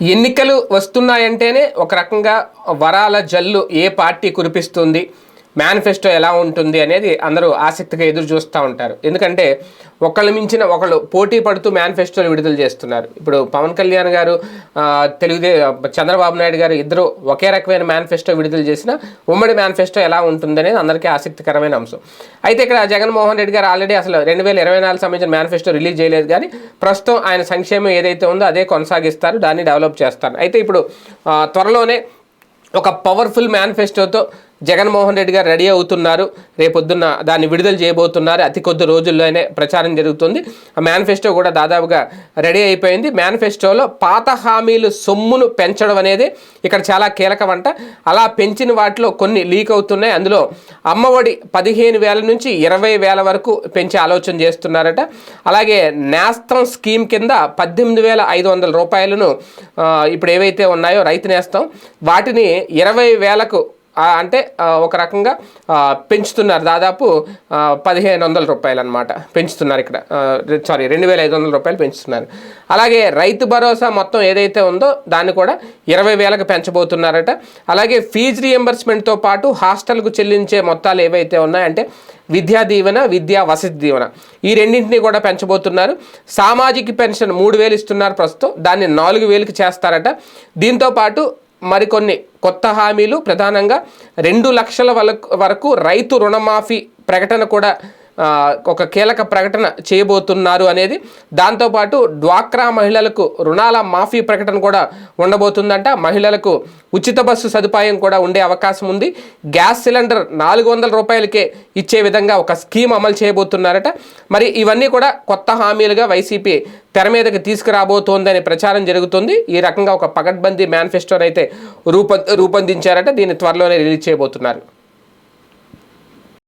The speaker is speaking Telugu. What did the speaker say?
ఎన్నికలు వస్తున్నాయంటేనే ఒక రకంగా వరాల జల్లు ఏ పార్టీ కురిపిస్తుంది? మేనిఫెస్టో ఎలా ఉంటుంది అనేది అందరూ ఆసక్తిగా ఎదురు చూస్తూ ఉంటారు. ఎందుకంటే ఒకళ్ళు మించిన ఒకళ్ళు పోటీ పడుతూ మేనిఫెస్టోలు విడుదల చేస్తున్నారు. ఇప్పుడు పవన్ కళ్యాణ్ గారు తెలుగుదే చంద్రబాబు నాయుడు గారు ఇద్దరు ఒకే రకమైన మేనిఫెస్టో విడుదల చేసిన ఉమ్మడి మేనిఫెస్టో ఎలా ఉంటుంది అనేది అందరికీ ఆసక్తికరమైన అంశం. అయితే ఇక్కడ జగన్మోహన్ రెడ్డి గారు ఆల్రెడీ అసలు రెండు వేల ఇరవై నాలుగు సంబంధించిన మేనిఫెస్టో రిలీజ్ చేయలేదు కానీ ప్రస్తుతం ఆయన సంక్షేమం ఏదైతే ఉందో అదే కొనసాగిస్తారు దాన్ని డెవలప్ చేస్తారు. అయితే ఇప్పుడు త్వరలోనే ఒక పవర్ఫుల్ మేనిఫెస్టోతో జగన్మోహన్ రెడ్డి గారు రెడీ అవుతున్నారు. రేపొద్దున్న దాన్ని విడుదల చేయబోతున్నారు. అతి కొద్ది రోజుల్లోనే ప్రచారం జరుగుతుంది. ఆ మేనిఫెస్టో కూడా దాదాపుగా రెడీ అయిపోయింది. మేనిఫెస్టోలో పాత హామీలు సొమ్మును పెంచడం అనేది ఇక్కడ చాలా కీలకమంట అలా పెంచిన వాటిలో కొన్ని లీక్ అవుతున్నాయి. అందులో అమ్మఒడి పదిహేను వేల నుంచి ఇరవై వేల వరకు పెంచే ఆలోచన చేస్తున్నారట. అలాగే నేస్తం స్కీమ్ కింద పద్దెనిమిది వేల ఐదు వందల రూపాయలను ఇప్పుడు ఏవైతే ఉన్నాయో రైతు నేస్తం వాటిని ఇరవై వేలకు అంటే ఒక రకంగా పెంచుతున్నారు. దాదాపు పదిహేను వందల రూపాయలు అనమాట పెంచుతున్నారు ఇక్కడ. సారీ రెండు వేల ఐదు వందల రూపాయలు పెంచుతున్నారు. అలాగే రైతు భరోసా మొత్తం ఏదైతే ఉందో దాన్ని కూడా ఇరవై వేలకు పెంచబోతున్నారట. అలాగే ఫీజు రియంబర్స్మెంట్తో పాటు హాస్టల్కు చెల్లించే మొత్తాలు ఏవైతే ఉన్నాయంటే విద్యా దీవెన విద్యా వసతి దీవెన ఈ రెండింటిని కూడా పెంచబోతున్నారు. సామాజిక పెన్షన్ మూడు వేలు ఇస్తున్నారు ప్రస్తుతం. దాన్ని నాలుగు వేలకు చేస్తారట. దీంతో పాటు మరికొన్ని కొత్త హామీలు. ప్రధానంగా రెండు లక్షల వరకు రైతు రుణమాఫీ ప్రకటన కూడా ఒక కీలక ప్రకటన చేయబోతున్నారు అనేది. దాంతోపాటు డ్వాక్రా మహిళలకు రుణాల మాఫీ ప్రకటన కూడా ఉండబోతుందంట. మహిళలకు ఉచిత బస్సు సదుపాయం కూడా ఉండే అవకాశం ఉంది. గ్యాస్ సిలిండర్ నాలుగు వందల రూపాయలకే ఇచ్చే విధంగా ఒక స్కీమ్ అమలు చేయబోతున్నారట. మరి ఇవన్నీ కూడా కొత్త హామీలుగా వైసీపీ తెర మీదకి తీసుకురాబోతోందనే ప్రచారం జరుగుతుంది. ఈ రకంగా ఒక పకడ్బందీ మేనిఫెస్టోనైతే అయితే రూప రూపొందించారట. దీన్ని త్వరలోనే రిలీజ్ చేయబోతున్నారు.